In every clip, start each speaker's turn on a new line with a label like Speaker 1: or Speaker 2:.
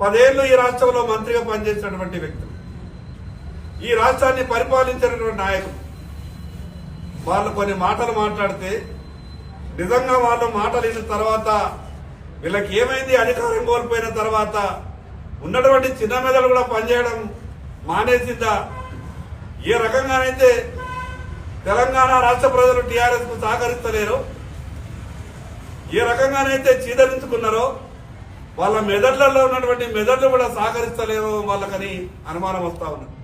Speaker 1: పదేళ్ళు ఈ రాష్ట్రంలో మంత్రిగా పనిచేసినటువంటి వ్యక్తులు. ఈ రాష్ట్రాన్ని పరిపాలించినటువంటి నాయకులు. వాళ్ళు కొన్ని మాటలు మాట్లాడితే నిజంగా వాళ్ళు మాటలు ఇచ్చిన తర్వాత వీళ్ళకి ఏమైంది? అధికారం కోల్పోయిన తర్వాత ఉన్నటువంటి చిన్న మెదడు కూడా పనిచేయడం మానేసిందా? ఏ రకంగానైతే తెలంగాణ రాష్ట్ర ప్రజలు టీఆర్ఎస్కు సహకరిస్తలేరు ఏ రకంగానైతే చీదరించుకున్నారో వాళ్ళ మెదడులలో ఉన్నటువంటి మెదడులు కూడా సహకరిస్తలేవో వాళ్ళకని అనుమానం వస్తా ఉన్నది.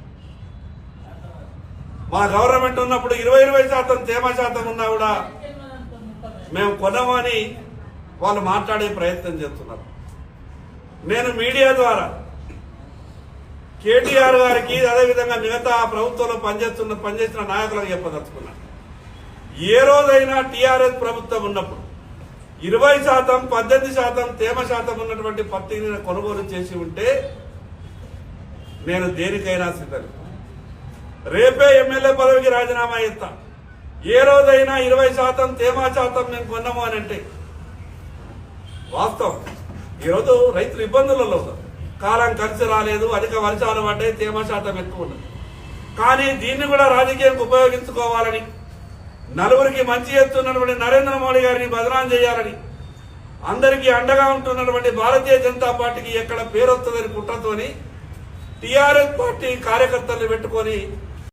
Speaker 1: మా గవర్నమెంట్ ఉన్నప్పుడు ఇరవై ఇరవై శాతం తేమ శాతం ఉన్నా కూడా మేము కొనమని వాళ్ళు మాట్లాడే ప్రయత్నం చేస్తున్నారు. నేను మీడియా ద్వారా కేటీఆర్ గారికి అదేవిధంగా మిగతా ప్రభుత్వంలో పనిచేస్తున్న పనిచేసిన నాయకులకు చెప్పదలుచుకున్నాను ఏ రోజైనా టీఆర్ఎస్ ప్రభుత్వం ఉన్నప్పుడు ఇరవై శాతం పద్దెనిమిది శాతం తేమ శాతం ఉన్నటువంటి పత్తిని కొనుగోలు చేసి ఉంటే నేను దేనికైనా సిద్ధం రేపే ఎమ్మెల్యే పదవికి రాజీనామా ఇస్తా ఏ రోజైనా ఇరవై శాతం తేమ శాతం నేను కొన్నాము అని అంటే వాస్తవం. ఈరోజు రైతులు ఇబ్బందులలో ఉన్నారు. కాలం ఖర్చు రాలేదు అధిక వర్షాలు పడ్డాయి తేమ శాతం ఎక్కువ ఉన్నది. కానీ దీన్ని కూడా రాజకీయానికి ఉపయోగించుకోవాలని నలుగురికి మంచి చేస్తున్నటువంటి నరేంద్ర మోడీ గారిని బదనాం చేయాలని అందరికీ అండగా ఉంటున్నటువంటి భారతీయ జనతా పార్టీకి ఎక్కడ పేరు వస్తుందని కుట్రతోని టీఆర్ఎస్ పార్టీ కార్యకర్తలు పెట్టుకొని